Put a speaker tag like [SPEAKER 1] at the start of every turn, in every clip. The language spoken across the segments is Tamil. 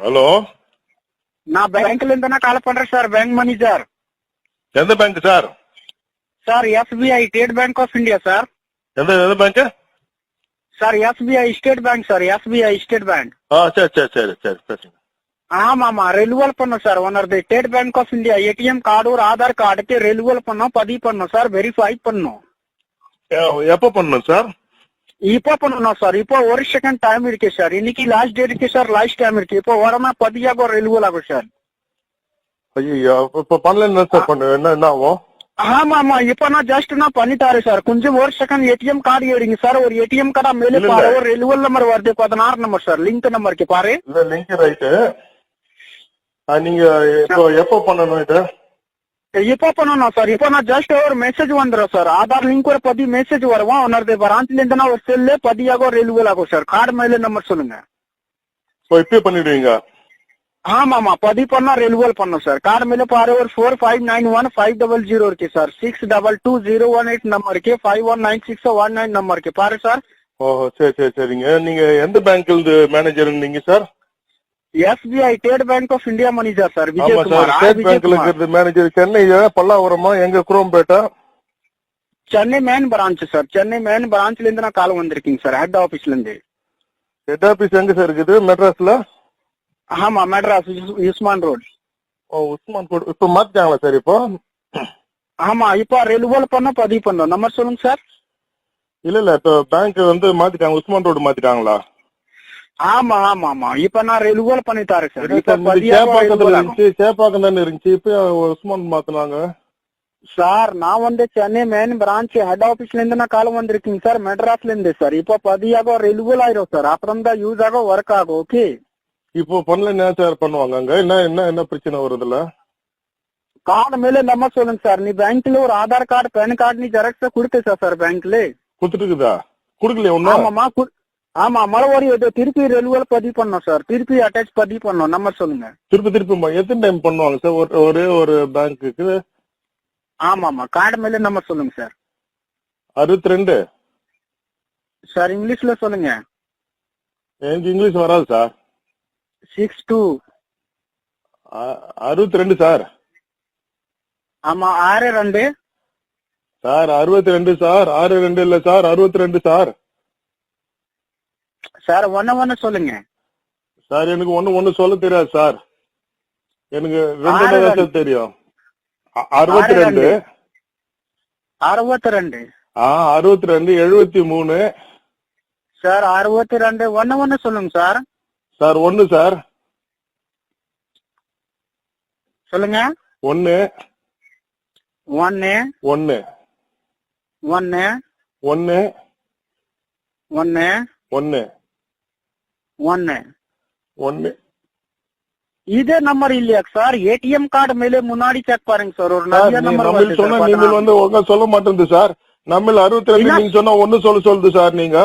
[SPEAKER 1] ஹலோ
[SPEAKER 2] நான் இருந்து நான் கால் பண்றேன் சார் பேங்க் மேனேஜர்
[SPEAKER 1] எந்த bank sir
[SPEAKER 2] sir SBI State Bank of India sir
[SPEAKER 1] எந்த எந்த bank
[SPEAKER 2] sir SBI State Bank sir SBI State Bank
[SPEAKER 1] ஆ சரி சரி சரி சரி பேசுங்க
[SPEAKER 2] ஆமா ஆமா. ரெனுவல் பண்ணோம் sir ஒன்னது State Bank of India ATM card ஒரு ஆதார் கார்டுக்கு ரெனுவல் பண்ணோம் பதிவு பண்ணோம் சார் வெரிஃபை பண்ணோம்.
[SPEAKER 1] எப்போ பண்ணணும் சார்
[SPEAKER 2] இப்போ பண்ணணும் சார் இப்போ ஒரு செகண்ட் டைம் இருக்கு சார் இன்னைக்கு லாஸ்ட் டேட் இருக்கு சார் லாஸ்ட் டைம் இருக்கு இப்போ வரமா பதியாக ரெனுவல் ஆகும் சார்
[SPEAKER 1] ஐயோ இப்போ பண்ணல சார் பண்ணு என்ன என்ன ஆகும்
[SPEAKER 2] ஆமா ஆமா இப்ப நான் ஜஸ்ட் நான் பண்ணிட்டாரு சார் கொஞ்சம் ஒரு செகண்ட் ஏடிஎம் கார்டு எடுங்க சார் ஒரு ஏடிஎம் கார்டா மேலே பாரு. ஒரு ரெனுவல் நம்பர் வருது பதினாறு நம்பர் சார் லிங்க் நம்பருக்கு பாரு
[SPEAKER 1] லிங்க் ரைட்டு நீங்க இப்போ எப்போ பண்ணணும் இது?
[SPEAKER 2] இப்போ பண்ணணும் சார் இப்போ நான் ஜஸ்ட் ஒரு மெசேஜ் வந்துடும் சார் ஆதார் லிங்க் ஒரு பதி மெசேஜ் வருவோம் உன்னது பிரான்ச்ல இருந்து ஒரு செல்லு பதியாக ரெனுவல் ஆகும் சார் கார்டு மேல நம்பர் சொல்லுங்க
[SPEAKER 1] இப்போ இப்பயே பண்ணிடுவீங்க
[SPEAKER 2] ஆமா ஆமா பதிவு பண்ணா ரெனுவல் பண்ணும் சார் கார்டு மேல பாரு ஒரு four five nine one five double zero இருக்கு sir six double two zero one eight number இருக்கு five one nine six one nine number இருக்கு பாரு சார்
[SPEAKER 1] ஓஹோ சரி சரி சரிங்க. நீங்க எந்த பேங்க்ல இருந்து மேனேஜர் நீங்க sir
[SPEAKER 2] SBI State Bank of India manager sir
[SPEAKER 1] ஆமா சார் ஸ்டேட் பேங்க்ல இருக்கிறது மேனேஜர் சென்னை பல்லாவரமா எங்க குரோம்பேட்டா?
[SPEAKER 2] Chennai main branch sir Chennai main பிரான்ச்ல இருந்து நான் கால் வந்திருக்கீங்க சார் ஹெட் ஆபீஸ்ல இருந்து.
[SPEAKER 1] ஹெட் ஆபீஸ் எங்க சார் இருக்குது? மெட்ராஸ்ல?
[SPEAKER 2] ஆமா மெட்ராஸ் யுஸ்மான் ரோட்.
[SPEAKER 1] ஓ உஸ்மான் கோட் இப்போ மாத்திட்டாங்களா சார் இப்போ?
[SPEAKER 2] ஆமா இப்போ ரெனுவல் பண்ண பதிவு பண்ணோம். நம்பர் சொல்லுங்க சார்
[SPEAKER 1] இல்ல இல்ல இப்போ பேங்க் வந்து மாத்திட்டாங்க. உஸ்மான் ரோடு மாத்திட்டாங்களா?
[SPEAKER 2] ஆமா ஆமா ஆமா. இப்ப நான் ரெனுவல் சார்
[SPEAKER 1] இல்ல
[SPEAKER 2] இப்ப
[SPEAKER 1] சார்,
[SPEAKER 2] பதியாக
[SPEAKER 1] சேப்பாக்கத்துல. இருந்துச்சு சேப்பாக்கம் தானே இருந்துச்சு? இப்போ உஸ்மான் மாத்தினாங்க.
[SPEAKER 2] சார் நான் வந்து சென்னை மெயின் பிரான்ச் ஹெட் ஆபீஸ்ல இருந்து நான் கால் வந்திருக்கீங்க சார் மெட்ராஸ்ல இருந்து சார் இப்போ பதியாக ரெனுவல் ஆயிரும் சார் அப்புறம் தான் யூஸ் ஆகும் ஒர்க் ஆகும் ஓகே
[SPEAKER 1] இப்போ பண்ணல என்ன சார் பண்ணுவாங்க அங்க? என்ன என்ன என்ன பிரச்சனை வருதுல்ல
[SPEAKER 2] கார்டு மேல நம்பர் சொல்லுங்க சார் நீ பேங்க்ல ஒரு ஆதார் கார்டு பேன் கார்டு நீ ஜெராக்ஸ் கொடுத்த சார் பேங்க்ல
[SPEAKER 1] குடுத்துட்டு இருக்குதா? குடுக்கலையா ஒண்ணும்?
[SPEAKER 2] ஆமாமா ஆமா இது திருப்பி ரெனுவல் பதிவு பண்ணோம் சார். திருப்பி அட்டாச் பதிவு பண்ணோம் நம்பர் சொல்லுங்க.
[SPEAKER 1] திருப்பி திருப்பி எத்தனை டைம் பண்ணுவாங்க சார்? ஒரு ஒரே ஒரு பேங்க்குக்கு
[SPEAKER 2] ஆமாமா கார்டு மேல நம்பர் சொல்லுங்க சார்.
[SPEAKER 1] அறுபத்தி ரெண்டு
[SPEAKER 2] சார் இங்கிலீஷ்ல சொல்லுங்க.
[SPEAKER 1] எனக்கு இங்கிலீஷ் வராது சார்.
[SPEAKER 2] Six two.
[SPEAKER 1] அறுபத்தி ரெண்டு சார்.
[SPEAKER 2] ஆமா ஆறு ரெண்டு.
[SPEAKER 1] சார் அறுபத்தி ரெண்டு சார். ஆறு ரெண்டு இல்ல சார். அறுபத்தி ரெண்டு சார்.
[SPEAKER 2] சார் ஒன்னு ஒன்னு சொல்லுங்க.
[SPEAKER 1] சார் எனக்கு ஒண்ணு ஒண்ணு சொல்ல தெரியாது சார். எனக்கு ரெண்டு தான் தெரியும். அறுபத்தி ரெண்டு.
[SPEAKER 2] அறுபத்தி ரெண்டு.
[SPEAKER 1] ஆ அறுபத்தி ரெண்டு எழுபத்தி மூணு.
[SPEAKER 2] சார் அறுபத்தி ரெண்டு. ஒன்னு ஒன்னு சொல்லுங்க சார்.
[SPEAKER 1] சார் ஒண்ணு சார்.
[SPEAKER 2] சொல்லுங்க.
[SPEAKER 1] ஒண்ணு.
[SPEAKER 2] ஒன்னு
[SPEAKER 1] ஒண்ணு.
[SPEAKER 2] ஒன்னு
[SPEAKER 1] ஒண்ணு.
[SPEAKER 2] ஒன்னு
[SPEAKER 1] ஒண்ணு.
[SPEAKER 2] ஒன்னு.
[SPEAKER 1] ஒண்ணு
[SPEAKER 2] இதே நம்பர் இல்லையா சார்? ஏடிஎம் கார்டு மேலே முன்னாடி செக் பாருங்க சார். ஒரு
[SPEAKER 1] சார்
[SPEAKER 2] நிறைய
[SPEAKER 1] நீ
[SPEAKER 2] நம்பர்
[SPEAKER 1] நம்ம
[SPEAKER 2] வருது
[SPEAKER 1] சொன்னா
[SPEAKER 2] சார்.
[SPEAKER 1] நீங்கள்
[SPEAKER 2] பதினாறு.
[SPEAKER 1] வந்து ஒழுங்கா சொல்ல மாட்டேங்குது சார். நம்ம அறுபத்தி ரெண்டு
[SPEAKER 2] இல்ல.
[SPEAKER 1] நீங்க சொன்னா ஒண்ணு சொல்ல சொல்லுது சார் நீங்க.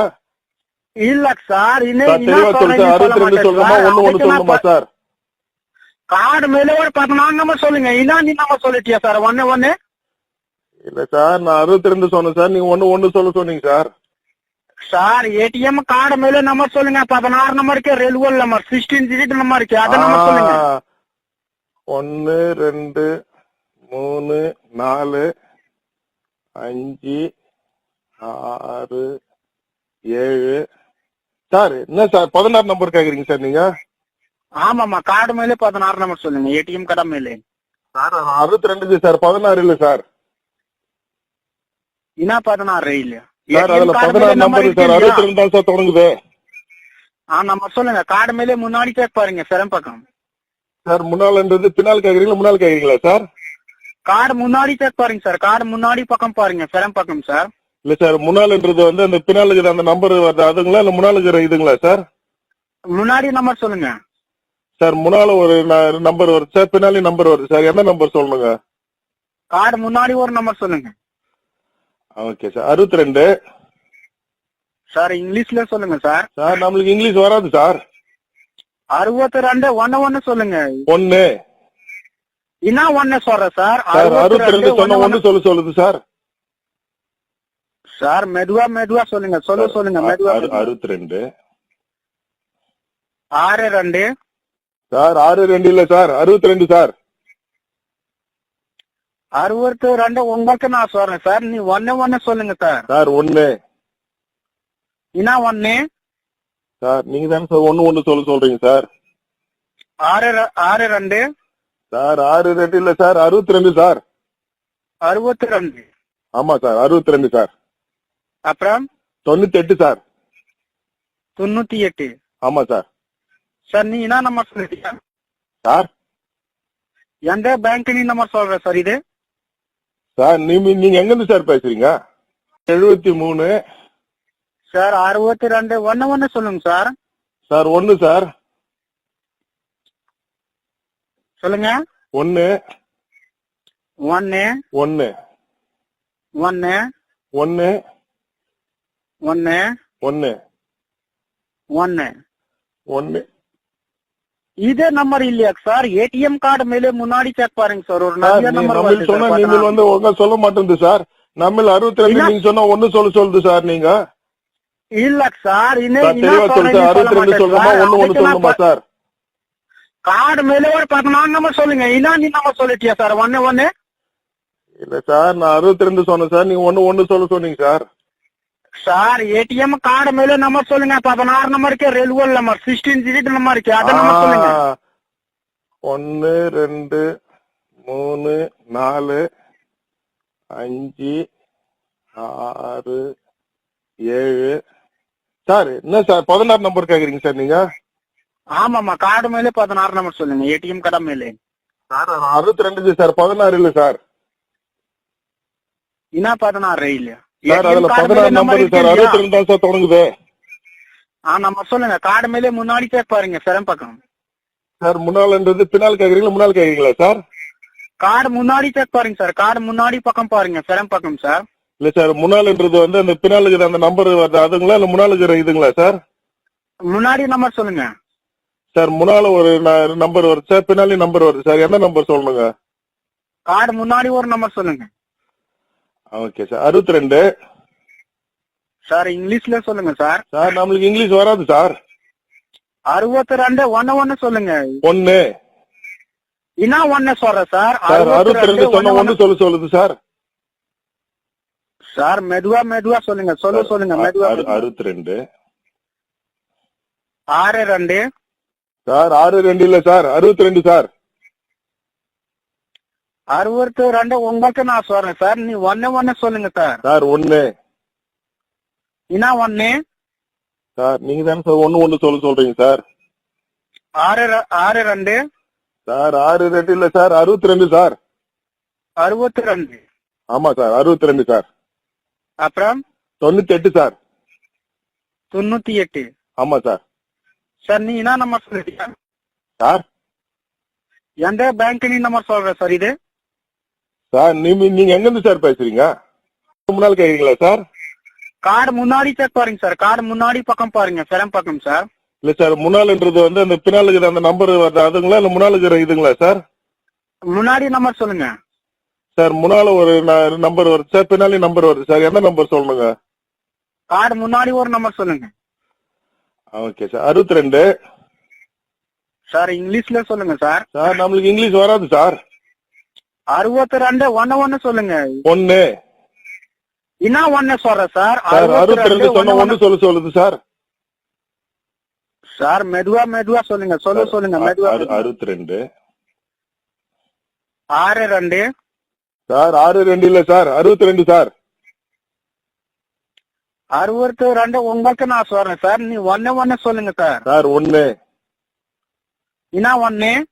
[SPEAKER 2] இல்ல சார் இன்னும்
[SPEAKER 1] சார்
[SPEAKER 2] என்ன
[SPEAKER 1] தெளிவா சொல்லு சார் அறுபத்தி ரெண்டு ஒண்ணு ஒண்ணு
[SPEAKER 2] அதுக்கு நான்
[SPEAKER 1] சொல்லணுமா
[SPEAKER 2] ப-
[SPEAKER 1] சார்?
[SPEAKER 2] கார்டு மேல ஒரு பதினாறு நம்பர் சொல்லுங்க. என்ன நீ நம்பர் சொல்லிட்டியா சார்? ஒன்னு ஒன்னு.
[SPEAKER 1] இல்ல சார் நான் அறுபத்தி ரெண்டு சொன்னேன் சார். நீங்க ஒண்ணு ஒண்ணு சொல்ல சொன்னீங்க சார்.
[SPEAKER 2] சார் ஏடிஎம் கார்டு மேல நம்பர் சொல்லுங்க. பதினாறு நம்பருக்கு renewal number sixteen digit number இருக்கு அத நம்பர் சொல்லுங்க.
[SPEAKER 1] ஒண்ணு ரெண்டு மூணு நாலு அஞ்சு ஆறு ஏழு. சார் என்ன சார் பதினாறு நம்பர் கேக்குறீங்க சார் நீங்க?
[SPEAKER 2] ஆமாமா கார்டு மேல பதினாறு நம்பர் சொல்லுங்க ஏடிஎம் கார்டு மேல.
[SPEAKER 1] சார் அறுபத்தி ரெண்டு சார் பதினாறு இல்ல சார்.
[SPEAKER 2] என்ன பதினாறு இல்ல
[SPEAKER 1] சார்
[SPEAKER 2] ATM
[SPEAKER 1] அதுல
[SPEAKER 2] card
[SPEAKER 1] பதினாறு
[SPEAKER 2] மேல
[SPEAKER 1] நம்பர்
[SPEAKER 2] இருக்கு
[SPEAKER 1] சார்
[SPEAKER 2] இல்லையா?
[SPEAKER 1] அறுபத்தி ரெண்டு தான் சார் தொடங்குது.
[SPEAKER 2] ஆ நம்பர் சொல்லுங்க. கார்டு மேல முன்னாடி செக் பாருங்க சிரம் பக்கம்
[SPEAKER 1] சார் முன்னால்ன்றது பின்னால் கேக்குறீங்களா முன்னால் கேக்குறீங்களா சார்?
[SPEAKER 2] கார்டு முன்னாடி செக் பாருங்க சார். கார்டு முன்னாடி பக்கம் பாருங்க சிரம் பக்கம் சார்.
[SPEAKER 1] இல்ல சார் முன்னால்ன்றது வந்து அந்த பின்னால் இருக்கிற அந்த நம்பர் வருது அதுங்களா இல்ல முன்னால் இருக்கிற இதுங்களா சார்?
[SPEAKER 2] முன்னாடி நம்பர் சொல்லுங்க.
[SPEAKER 1] சார் முன்னால ஒரு நம்பர் வருது சார் பின்னாலே நம்பர் வருது சார். எந்த நம்பர் சொல்லணுங்க?
[SPEAKER 2] கார்டு முன்னாடி ஒரு நம்பர் சொல்லுங்க.
[SPEAKER 1] ஓகே சார் அறுபத்தி ரெண்டு
[SPEAKER 2] சார் இங்கிலீஷ்ல சொல்லுங்க சார்
[SPEAKER 1] சார் நம்மளுக்கு இங்கிலீஷ் வராது சார்
[SPEAKER 2] அறுபத்தி ரெண்டு ஒன்னு ஒன்னு சொல்லுங்க.
[SPEAKER 1] ஒன்னு
[SPEAKER 2] என்ன ஒன்னு சொல்றேன் சார்
[SPEAKER 1] சார் அறுபத்தி ரெண்டு சொன்ன
[SPEAKER 2] ஒண்ணு
[SPEAKER 1] சொல்ல சொல்லுது சார்
[SPEAKER 2] சார் மெதுவா மெதுவா சொல்லுங்க சொல்ல சொல்லுங்க மெதுவா.
[SPEAKER 1] அறுபத்தி ரெண்டு
[SPEAKER 2] ஆறு ரெண்டு.
[SPEAKER 1] சார் ஆறு ரெண்டு இல்ல சார் அறுபத்தி ரெண்டு சார்
[SPEAKER 2] அறுபத்தி ரெண்டு உங்களுக்கு நான் சொல்றேன். சார் நீ ஒன்னு ஒன்னு சொல்லுங்க சார்.
[SPEAKER 1] சார் ஒண்ணு.
[SPEAKER 2] என்ன ஒன்னு
[SPEAKER 1] சார் நீங்க தானே சார் ஒண்ணு ஒண்ணு சொல்ல சொல்றீங்க சார்.
[SPEAKER 2] ஆறு ஆறு ரெண்டு.
[SPEAKER 1] சார் ஆறு ரெண்டு இல்ல சார் அறுபத்தி ரெண்டு சார்.
[SPEAKER 2] அறுபத்தி ரெண்டு.
[SPEAKER 1] ஆமா சார் அறுபத்தி ரெண்டு சார்.
[SPEAKER 2] அப்புறம்?
[SPEAKER 1] தொண்ணூத்தி எட்டு சார்.
[SPEAKER 2] தொண்ணூத்தி எட்டு.
[SPEAKER 1] ஆமா சார்.
[SPEAKER 2] சார் நீ என்ன நம்பர் சொல்லிட்டியா
[SPEAKER 1] சார்?
[SPEAKER 2] எந்த பேங்க் நீ நம்பர் சொல்ற சார் இது?
[SPEAKER 1] சார் நீங்க நீங்க எங்க இருந்து சார் பேசுறீங்க? எழுபத்தி மூணு.
[SPEAKER 2] சார் அறுபத்தி ரெண்டு. ஒன்னு ஒன்னு சொல்லுங்க சார்.
[SPEAKER 1] சார் ஒண்ணு சார்.
[SPEAKER 2] சொல்லுங்க.
[SPEAKER 1] ஒண்ணு.
[SPEAKER 2] ஒன்னு
[SPEAKER 1] ஒண்ணு.
[SPEAKER 2] ஒன்னு
[SPEAKER 1] ஒண்ணு.
[SPEAKER 2] ஒன்னு
[SPEAKER 1] ஒண்ணு.
[SPEAKER 2] ஒன்னு
[SPEAKER 1] ஒண்ணு.
[SPEAKER 2] இதே நம்பர் இல்லையா சார்? ஏடிஎம் கார்டு மேலே முன்னாடி செக் பாருங்க சார். ஒரு
[SPEAKER 1] சார்
[SPEAKER 2] நிறைய
[SPEAKER 1] நீ-
[SPEAKER 2] நம்பர்
[SPEAKER 1] நம்ம சொன்னா
[SPEAKER 2] சார்.
[SPEAKER 1] நீங்கள் வந்து ஒழுங்கா சொல்ல மாட்டேங்குது சார். நம்ம அறுபத்தி ரெண்டு. நீங்க சொன்னா ஒண்ணு சொல்ல சொல்லுது சார் நீங்க.
[SPEAKER 2] இல்ல சார்.
[SPEAKER 1] தெளிவா சொல்லு சார். அறுபத்தி ரெண்டு சொல்றோமா ஒண்ணு ஒண்ணு சொல்லணுமா சார்?
[SPEAKER 2] கார்டு மேலே ஒரு நம்பர் சொல்லுங்க. என்ன நீ நம்பர் சொல்லிட்டியா சார்? ஒன்னு ஒன்னு
[SPEAKER 1] இல்ல சார் நான் அறுபத்தி ரெண்டு சொன்னேன் சார். நீங்க ஒண்ணு ஒண்ணு சொல்ல சொன்னீங்க சார்.
[SPEAKER 2] சார் ஏடிஎம் கார்டு மேலே நம்பர் சொல்லுங்க. பதினாறு நம்பருக்கு ரெல்வல் நம்பர் சிக்ஸ்டீன் டிஜிட் நம்பர் இருக்கு அத நம்பர் சொல்லுங்க.
[SPEAKER 1] ஒண்ணு ரெண்டு மூணு நாலு அஞ்சு ஆறு ஏழு. சார் என்ன சார் பதினாறு நம்பர் கேக்குறீங்க சார் நீங்க?
[SPEAKER 2] ஆமாமா கார்டு மேலே பதினாறு நம்பர் சொல்லுங்க ஏடிஎம் கார்டு மேலே.
[SPEAKER 1] சார் அறுபத்தி ரெண்டு சார் பதினாறு இல்ல சார்.
[SPEAKER 2] என்ன பதினாறு இல்ல
[SPEAKER 1] சார் அதுல பதினாறு நம்பர் சார் அறுபத்தி ரெண்டு தான் சார் தொடங்குது.
[SPEAKER 2] ஆ நம்பர் சொல்லுங்க கார்டு மேலே முன்னாடி செக் பாருங்க சிரம் பக்கம்.
[SPEAKER 1] சார் முன்னாள்ன்றது பின்னால் கேக்குறீங்களா முன்னால் கேக்குறீங்களா சார்?
[SPEAKER 2] கார்டு முன்னாடி செக் பாருங்க சார் கார்டு முன்னாடி பக்கம் பாருங்க சிரம் பக்கம் சார்.
[SPEAKER 1] இல்ல சார் முன்னாள்ன்றது வந்து அந்த பின்னால் இருக்கிற அந்த நம்பர் வருது அதுங்களா இல்ல முன்னால் இருக்கிற இதுங்களா சார்?
[SPEAKER 2] முன்னாடி நம்பர் சொல்லுங்க.
[SPEAKER 1] சார் முன்னால ஒரு நம்பர் வருது சார் பின்னாடி நம்பர் வருது சார் என்ன நம்பர் சொல்லணுங்க?
[SPEAKER 2] கார்டு முன்னாடி ஒரு நம்பர் சொல்லுங்க.
[SPEAKER 1] ஓகே சார் அறுபத்தி ரெண்டு
[SPEAKER 2] சார் இங்கிலீஷ்ல சொல்லுங்க சார்.
[SPEAKER 1] சார் நம்மளுக்கு இங்கிலீஷ் வராது சார்.
[SPEAKER 2] அறுபத்தி ரெண்டு ஒன்னு ஒன்னு சொல்லுங்க.
[SPEAKER 1] ஒண்ணு
[SPEAKER 2] என்ன ஒன்னு சொல்ற சார்?
[SPEAKER 1] அறுபத்தி ரெண்டு சொன்ன
[SPEAKER 2] ஒண்ணு
[SPEAKER 1] சொல்ல சொல்லுது சார்.
[SPEAKER 2] சார் மெதுவா மெதுவா சொல்லுங்க சொல்ல சொல்லுங்க மெதுவா
[SPEAKER 1] அறு- அறுபத்தி ரெண்டு
[SPEAKER 2] ஆறு ரெண்டு.
[SPEAKER 1] சார் ஆறு ரெண்டு இல்ல சார். அறுபத்தி ரெண்டு சார்.
[SPEAKER 2] அறுபத்தி ரெண்டு உங்களுக்கு நான் சொல்றேன். சார் நீ ஒன்னு ஒன்னு சொல்லுங்க சார்.
[SPEAKER 1] சார் ஒண்ணு.
[SPEAKER 2] என்ன ஒன்னு
[SPEAKER 1] சார் நீங்க தானே சார் ஒண்ணு ஒண்ணு சொல்ல சொல்றீங்க சார்.
[SPEAKER 2] ஆறு ஆறு ரெண்டு?
[SPEAKER 1] சார் ஆறு ரெண்டு இல்ல சார் அறுபத்தி ரெண்டு சார்.
[SPEAKER 2] அறுபத்தி ரெண்டு.
[SPEAKER 1] ஆமா சார் அறுபத்தி ரெண்டு சார்.
[SPEAKER 2] அப்புறம்?
[SPEAKER 1] தொண்ணூத்தி எட்டு சார்.
[SPEAKER 2] தொண்ணூத்தி எட்டு
[SPEAKER 1] ஆமா சார்.
[SPEAKER 2] சார் நீ என்ன நம்பர் சொல்லிட்டியா
[SPEAKER 1] சார்?
[SPEAKER 2] எந்த பேங்க் நீ நம்பர் சொல்ற சார் இது?
[SPEAKER 1] சார் நீங்க எங்க இருந்து சார் பேசுறீங்க? முன்னால் கேக்குறீங்களா சார்?
[SPEAKER 2] கார்டு முன்னாடி செக் பாருங்க சார் கார்டு முன்னாடி பக்கம் பாருங்க சிரம் பக்கம் சார்.
[SPEAKER 1] இல்ல சார் முன்னாள்ன்றது வந்து அந்த பின்னால் இருக்கிற அந்த நம்பர் அதுங்களா இல்ல இருக்கிற இதுங்களா சார்?
[SPEAKER 2] முன்னாடி நம்பர் சொல்லுங்க.
[SPEAKER 1] சார் முன்னால ஒரு நம்பர் வருது சார் பின்னாடி நம்பர் வருது சார் என்ன நம்பர் சொல்லணுங்க?
[SPEAKER 2] கார்டு முன்னாடி ஒரு நம்பர் சொல்லுங்க.
[SPEAKER 1] ஓகே சார் அறுபத்தி ரெண்டு.
[SPEAKER 2] சார் இங்கிலீஷ்ல சொல்லுங்க சார்.
[SPEAKER 1] சார் நம்மளுக்கு இங்கிலீஷ் வராது சார்.
[SPEAKER 2] அறுபத்தி ரெண்டு ஒன்னு ஒன்னு சொல்லுங்க.
[SPEAKER 1] ஒண்ணு.
[SPEAKER 2] என்ன ஒன்னு சொல்ற சார்?
[SPEAKER 1] அறுபத்தி ரெண்டு சொன்ன
[SPEAKER 2] ஒண்ணு
[SPEAKER 1] ஒண்ணு சொல்ல சொல்லுது சார்.
[SPEAKER 2] சார் மெதுவா மெதுவா சொல்லுங்க சொல்ல சொல்லுங்க மெதுவா
[SPEAKER 1] அறு- அறுபத்தி ரெண்டு.
[SPEAKER 2] ஆறு ரெண்டு.
[SPEAKER 1] சார் ஆறு ரெண்டு இல்ல சார். அறுபத்தி ரெண்டு சார்.
[SPEAKER 2] அறுபத்தி ரெண்டு உங்களுக்கு நான் சொல்றேன் சார். நீ ஒன்னு ஒன்னு சொல்லுங்க சார்.
[SPEAKER 1] சார் ஒண்ணு.
[SPEAKER 2] என்ன ஒன்னு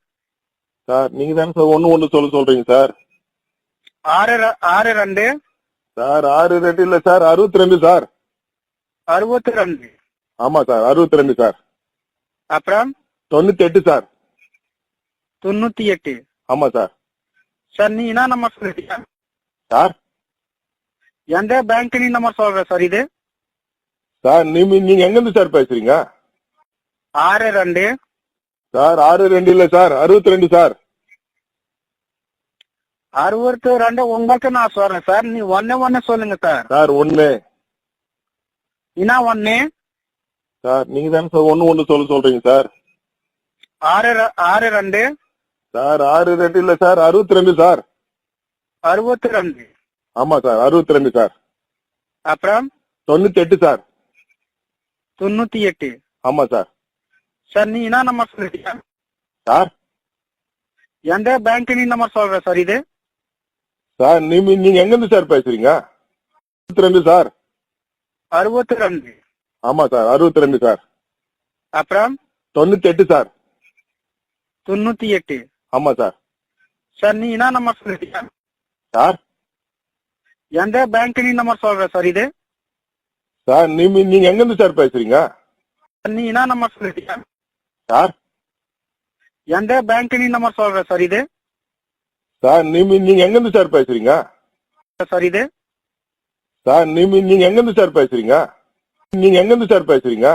[SPEAKER 1] சார் நீங்க தானே சார் ஒண்ணு ஒண்ணு சொல்ல சொல்றீங்க சார்.
[SPEAKER 2] ஆறு ஆறு ரெண்டு.
[SPEAKER 1] சார் ஆறு ரெண்டு இல்ல சார் அறுபத்தி ரெண்டு சார்.
[SPEAKER 2] அறுபத்தி ரெண்டு
[SPEAKER 1] ஆமா சார் அறுபத்தி ரெண்டு சார்.
[SPEAKER 2] அப்புறம்?
[SPEAKER 1] தொண்ணூத்தி எட்டு சார்.
[SPEAKER 2] தொண்ணூத்தி எட்டு
[SPEAKER 1] ஆமா சார்.
[SPEAKER 2] சார் நீ என்ன நம்பர் சொல்லிட்டியா
[SPEAKER 1] சார்?
[SPEAKER 2] எந்த பேங்க் நீ நம்பர் சொல்ற சார் இது?
[SPEAKER 1] சார் நீங்க எங்க இருந்து சார் பேசுறீங்க?
[SPEAKER 2] ஆறு ரெண்டு.
[SPEAKER 1] சார் ஆறு ரெண்டு இல்ல சார். அறுபத்தி ரெண்டு சார்.
[SPEAKER 2] அறுபத்தி ரெண்டு உங்களுக்கு நான் சொல்றேன் சார். நீ ஒன்னு ஒன்னு சொல்லுங்க சார்.
[SPEAKER 1] சார் ஒண்ணு.
[SPEAKER 2] என்ன ஒன்னு
[SPEAKER 1] சார் நீங்க தானே சார் ஒண்ணு ஒண்ணு சொல்ல சொல்றீங்க சார்.
[SPEAKER 2] ஆறு ஆறு ரெண்டு.
[SPEAKER 1] சார் ஆறு ரெண்டு இல்ல சார். அறுபத்தி ரெண்டு சார்.
[SPEAKER 2] அறுபத்தி ரெண்டு.
[SPEAKER 1] ஆமா சார் அறுபத்தி ரெண்டு சார்.
[SPEAKER 2] அப்புறம்?
[SPEAKER 1] தொண்ணூத்தி எட்டு சார்.
[SPEAKER 2] தொண்ணூத்தி எட்டு.
[SPEAKER 1] ஆமா சார்.
[SPEAKER 2] சார் நீ என்ன நம்பர் சொல்றீங்க?
[SPEAKER 1] சார்
[SPEAKER 2] எந்த பேங்க் நீ நம்பர் சொல்ற சார் இது?
[SPEAKER 1] சார் நீங்க நீங்க எங்க இருந்து சார் பேசுறீங்க? அறுபத்தி ரெண்டு சார்
[SPEAKER 2] அறுபத்தி ரெண்டு
[SPEAKER 1] ஆமா சார் அறுபத்தி ரெண்டு சார்
[SPEAKER 2] அப்புறம்?
[SPEAKER 1] தொண்ணூத்தி எட்டு சார்
[SPEAKER 2] தொண்ணூத்தி எட்டு
[SPEAKER 1] ஆமா சார்
[SPEAKER 2] சார் நீ என்ன நம்பர் சொல்றீங்க?
[SPEAKER 1] சார்
[SPEAKER 2] எந்த பேங்க் நீ நம்பர் சொல்ற சார் இது?
[SPEAKER 1] சார் நீங்க நீங்க எங்க இருந்து சார் பேசுறீங்க
[SPEAKER 2] நீ என்ன நம்பர் சொல்றீங்க?
[SPEAKER 1] சார்?
[SPEAKER 2] எந்த பேங்க் நம்பர் சொல்ற சார் இது?
[SPEAKER 1] சார் நீங்க நீங்க எங்க இருந்து சார் பேசுறீங்க?
[SPEAKER 2] சார் இது?
[SPEAKER 1] சார் நீங்க நீங்க எங்க இருந்து சார் பேசுறீங்க? நீங்க எங்க இருந்து சார் பேசுறீங்க?